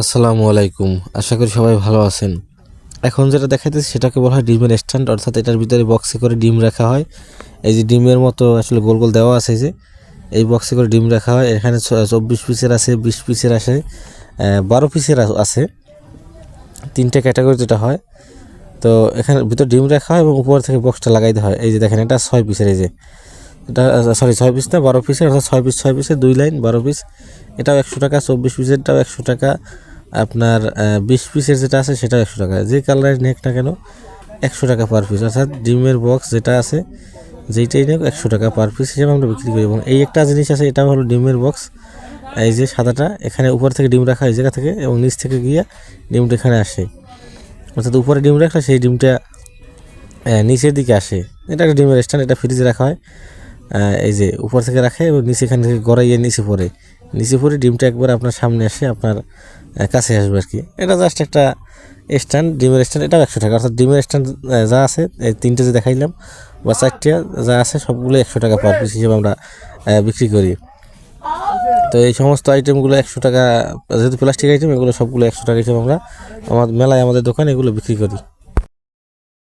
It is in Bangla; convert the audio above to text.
আসসালামু আলাইকুম। আশা করি সবাই ভালো আছেন। এখন যেটা দেখাইতেছি সেটাকে বলা হয় ডিমের স্ট্যান্ড অর্থাৎ এটার ভিতরে বক্সে করে ডিম রাখা হয়। এই যে ডিমের মতো আসলে গোল গোল দেওয়া আছে যে, এই বক্সে করে ডিম রাখা হয়। এখানে চব্বিশ পিসের আছে, বিশ পিসের আছে বারো পিসের আছে। তিনটে ক্যাটাগরি যেটা হয়। তো এখানে ভিতরে ডিম রাখা হয় এবং উপর থেকে বক্সটা লাগাইতে হয়। এই যে দেখেন, এটা ছয় পিসের এই যে। এটা সরি ছয় পিস না বারো পিসের অর্থাৎ ছয় পিস ছয় পিসের দুই লাইন বারো পিস এটাও একশো টাকা, চব্বিশ পিসেরটাও একশো টাকা। আপনার বিশ পিসের যেটা আছে সেটাও একশো টাকা। যে কালারের নেক না কেন, একশো টাকা পার পিস অর্থাৎ ডিমের বক্স যেটা আছে, যেইটাই নেক, একশো টাকা পার পিস হিসেবে আমরা বিক্রি করি। এবং এই একটা জিনিস আছে এটা হলো ডিমের বক্স এই যে সাদাটা, এখানে উপর থেকে ডিম রাখা এই জায়গা থেকে, এবং নিচ থেকে গিয়ে ডিমটা এখানে আসে। অর্থাৎ উপরে ডিম রাখলে সেই ডিমটা নিচের দিকে আসে। এটা একটা ডিমের স্ট্যান্ড এটা ফ্রিজে রাখা হয়। এই যে উপর থেকে রাখে এবং নিচে এখান থেকে গড়াইয়ে নিচে পড়ে। নিচে পড়ে ডিমটা একবার আপনার সামনে আসে আপনার কাছে আসবে আর কি এটা জাস্ট একটা স্ট্যান্ড ডিমের স্ট্যান্ড এটাও একশো টাকা। অর্থাৎ ডিমের স্ট্যান্ড যা আছে, এই তিনটে যে দেখাইলাম বা চারটে যা আছে সবগুলো একশো টাকা পার পিস হিসেবে আমরা বিক্রি করি। তো এই সমস্ত আইটেমগুলো একশো টাকা, যেহেতু প্লাস্টিক আইটেম এগুলো সবগুলো একশো টাকা হিসেবে আমরা, আমার মেলায় আমাদের দোকানে এগুলো বিক্রি করি।